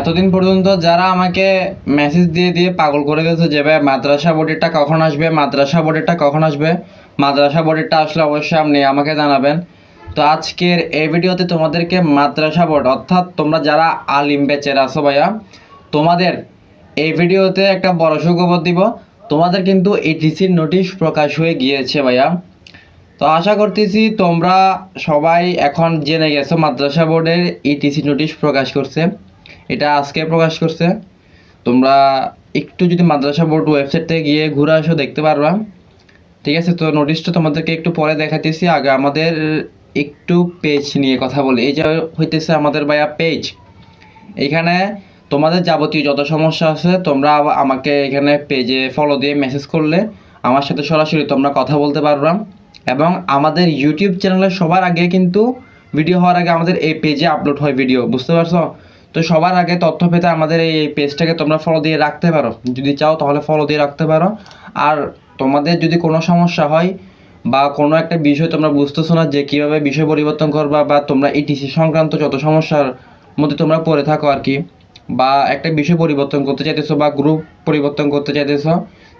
এতদিন পর্যন্ত যারা আমাকে মেসেজ দিয়ে দিয়ে পাগল করে গেছে যে, ভাই, মাদ্রাসা বোর্ডেরটা কখন আসবে? মাদ্রাসা বোর্ডেরটা কখন আসবে? মাদ্রাসা বোর্ডেরটা আসলে অবশ্যই আপনি আমাকে জানাবেন। তো আজকের এই ভিডিওতে তোমাদেরকে মাদ্রাসা বোর্ড অর্থাৎ তোমরা যারা আলিম বেচের আছো ভাইয়া, তোমাদের এই ভিডিওতে একটা বড় সুখবর দিব। তোমাদের কিন্তু এটিসির নোটিশ প্রকাশ হয়ে গিয়েছে ভাইয়া। তো আশা করতেছি তোমরা সবাই এখন জেনে গেছো মাদ্রাসা বোর্ডের ইটিসি নোটিশ প্রকাশ করছে। এটা আজকে প্রকাশ করছে। তোমরা একটু যদি মাদ্রাসা বোর্ড ওয়েবসাইট থেকে গিয়ে ঘুরে আসো, দেখতে পারবা। ঠিক আছে, তো নোটিশটা তোমাদেরকে একটু পরে দেখাতেছি আগে আমাদের একটু পেজ নিয়ে কথা বলি। এই যে হইতেছে আমাদের ভাইয়া পেজ এখানে তোমাদের যাবতীয় যত সমস্যা আছে, তোমরা আমাকে এখানে পেজে ফলো দিয়ে মেসেজ করলে আমার সাথে সরাসরি তোমরা কথা বলতে পারবা। এবং আমাদের ইউটিউব চ্যানেলে সবার আগে কিন্তু ভিডিও হওয়ার আগে আমাদের এই পেজে আপলোড হয় ভিডিও বুঝতে পারছ? তো সবার আগে তথ্য পেতে আমাদের এই পেজটাকে তোমরা ফলো দিয়ে রাখতে পারো। যদি চাও তাহলে ফলো দিয়ে রাখতে পারো। আর তোমাদের যদি কোনো সমস্যা হয় বা কোনো একটা বিষয় তোমরা বুঝতেছো না যে কীভাবে বিষয় পরিবর্তন করবা বা তোমরা ইটিসি সংক্রান্ত যত সমস্যার মধ্যে তোমরা পড়ে থাকো আর কি, বা একটা বিষয় পরিবর্তন করতে চাইতেছো বা গ্রুপ পরিবর্তন করতে চাইতেছো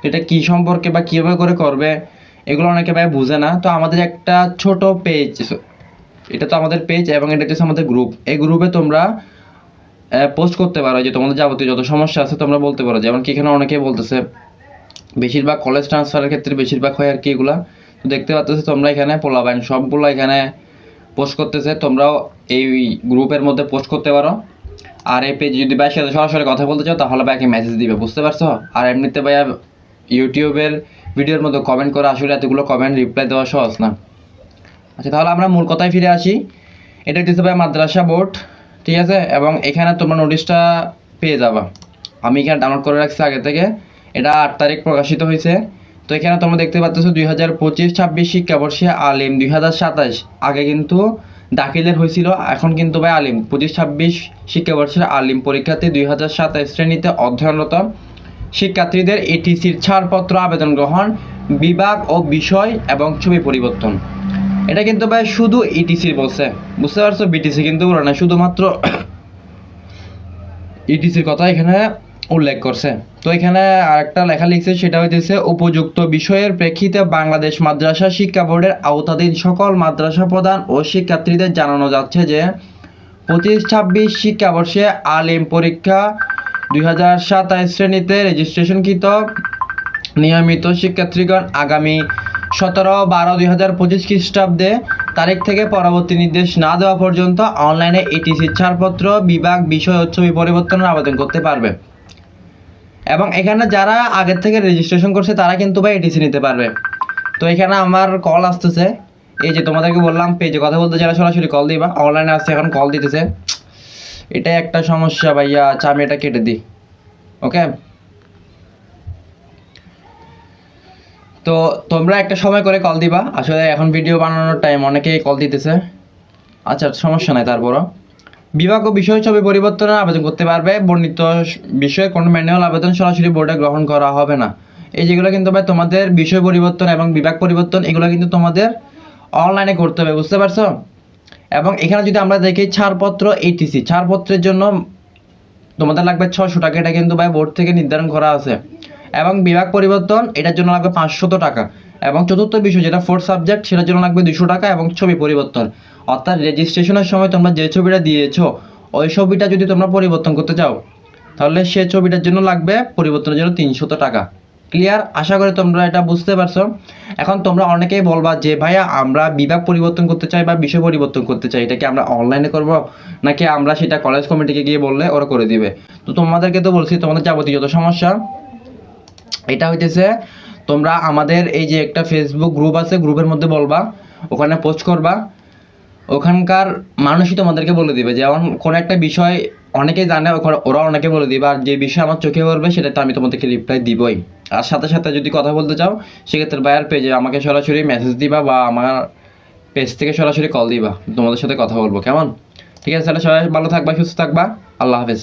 এটা কী সম্পর্কে বা কীভাবে করে করবে, এগুলো অনেকে ভাই বুঝে না। তো আমাদের একটা ছোট পেজ এটা তো আমাদের পেজ এবং এটা হচ্ছে আমাদের গ্রুপ এই গ্রুপে তোমরা পোস্ট করতে পারো যে তোমাদের যাবতীয় যত সমস্যা আছে তোমরা বলতে পারো। যেমন কি এখানে অনেকেই বলতেছে, বেশিরভাগ কলেজ ট্রান্সফারের ক্ষেত্রে বেশিরভাগ হয় আর কি এগুলা। তো দেখতে পাচ্ছ তোমরা এখানে পোলাবাইন সবগুলো এখানে পোস্ট করতেছে, তোমরাও এই গ্রুপের মধ্যে পোস্ট করতে পারো। আর এই পেজ যদি ভাইয়ের সাথে সরাসরি কথা বলতে চাও, তাহলে ভাইকে মেসেজ দিবে, বুঝতে পারছ? আর এমনিতে ভাইয়া ইউটিউবের ভিডিওর মধ্যে কমেন্ট করে আসলে এতগুলো কমেন্ট রিপ্লাই দেওয়া সহজ না। আচ্ছা তাহলে আমরা মূল কথায় ফিরে আসি। এটা হচ্ছে ভাই মাদ্রাসা বোর্ড ঠিক আছে? এবং এখানে তোমরা নোটিশটা পেয়ে যাবা। আমি এখানে ডাউনলোড করে রাখছি আগে থেকে। এটা আট তারিখ প্রকাশিত হয়েছে। তো এখানে তোমরা দেখতে পাচ্ছ দুই হাজার পঁচিশ ছাব্বিশ শিক্ষাবর্ষে আলিম, দুই হাজার সাতাশ। আগে কিন্তু দাখিলের হয়েছিল, এখন কিন্তু ভাই আলিম। পঁচিশ ছাব্বিশ শিক্ষাবর্ষের আলিম পরীক্ষার্থী দুই হাজার সাতাশ শ্রেণীতে অধ্যয়নরত শিক্ষার্থীদের এটিসির ছাড়পত্র, আবেদন গ্রহণ, বিভাগ ও বিষয় এবং ছবি পরিবর্তন। এটা কিন্তু ভাই শুধু ইটিসির বলছে। বুঝতে পারছ? বিটিসি কিন্তু বলে না, শুধুমাত্র ইটিসির কথা এখানে উল্লেখ করছে। তো এখানে আরেকটা লেখা লিখছে, সেটা হইতেছে, উপযুক্ত বিষয়ের প্রেক্ষিতে বাংলাদেশ মাদ্রাসা শিক্ষা বোর্ডের আওতাধীন সকল মাদ্রাসা প্রধান ও শিক্ষার্থীদের জানানো যাচ্ছে যে পঁচিশ ছাব্বিশ শিক্ষাবর্ষে আলিম পরীক্ষা দুই হাজার সাতাশ শ্রেণীতে রেজিস্ট্রেশনকৃত নিয়মিত শিক্ষার্থীগণ আগামী সতেরো বারো দুই হাজার পঁচিশ খ্রিস্টাব্দে তারিখ থেকে পরবর্তী নির্দেশ না দেওয়া পর্যন্ত অনলাইনে এটিসি ছাড়পত্র বিভাগ বিষয় ও ছবি পরিবর্তনের আবেদন করতে পারবে। এবং এখানে যারা আগের থেকে রেজিস্ট্রেশন করছে, তারা কিন্তু ভাই এটিসি নিতে পারবে। তো এখানে আমার কল আসতেছে। এই যে তোমাদেরকে বললাম পেজে কথা বলতে যারা সরাসরি কল দিবা। অনলাইনে আসছে, এখন কল দিতেছে। এটাই একটা সমস্যা ভাইয়া আচ্ছা আমি এটা কেটে দিই। ওকে তো তোমরা একটা সময় করে কল দিবা। আসলে এখন ভিডিও বানানোর টাইম অনেকেই কল দিতেছে। আচ্ছা সমস্যা নাই তারপরও। বিভাগ ও বিষয় ছবি পরিবর্তনের আবেদন করতে পারবে। বর্ণিত বিষয়ে কোনো ম্যানুয়াল আবেদন সরাসরি বোর্ডে গ্রহণ করা হবে না। এই যেগুলো কিন্তু ভাই তোমাদের বিষয় পরিবর্তন এবং বিভাগ পরিবর্তন, এগুলো কিন্তু তোমাদের অনলাইনে করতে হবে, বুঝতে পারছ? এবং এখানে যদি আমরা দেখি ছাড়পত্র এইটিসি ছাড়পত্রের জন্য তোমাদের লাগবে ছশো টাকা। এটা কিন্তু ভাই বোর্ড থেকে নির্ধারণ করা আছে। এবং বিভাগ পরিবর্তন, এটার জন্য লাগবে পাঁচশত টাকা। এবং চতুর্থ বিষয় যেটা ফোর্থ সাবজেক্ট সেটার জন্য লাগবে দুশো টাকা এবং ছবি পরিবর্তন। অর্থাৎ রেজিস্ট্রেশনের সময় তোমরা যে ছবিটা দিয়েছ, ওই ছবিটা যদি তোমরা পরিবর্তন করতে চাও, তাহলে সে ছবিটার জন্য লাগবে পরিবর্তনের জন্য তিনশত টাকা। ক্লিয়ার আশা করি তোমরা এটা বুঝতে পারছ। এখন তোমরা অনেকেই বলবা যে, ভাইয়া, আমরা বিভাগ পরিবর্তন করতে চাই বা বিষয় পরিবর্তন করতে চাই, এটা কি আমরা অনলাইনে করব? নাকি আমরা সেটা কলেজ কমিটিকে গিয়ে বললে ওরা করে দিবে? তো তোমাদেরকে তো বলছি, তোমাদের যাবতীয় যত সমস্যা এটা হইতেছে, তোমরা আমাদের এই যে একটা ফেসবুক গ্রুপ আছে, গ্রুপের মধ্যে বলবা, ওখানে পোস্ট করবা। ওখানকার মানুষই তোমাদেরকে বলে দিবে, যেমন কোনো একটা বিষয় অনেকেই জানে ওরা অনেকে বলে দিবে, আর যে বিষয় আমার চোখে পড়বে সেটাতে আমি তোমাদেরকে রিপ্লাই দিবই। আর সাথে সাথে যদি কথা বলতে চাও, সেক্ষেত্রে বায়ার পেজে আমাকে সরাসরি মেসেজ দিবা বা আমার পেজ থেকে সরাসরি কল দিবা, তোমাদের সাথে কথা বলব, কেমন? ঠিক আছে, তাহলে সবাই ভালো থাকবা, সুস্থ থাকবা, আল্লাহ হাফেজ।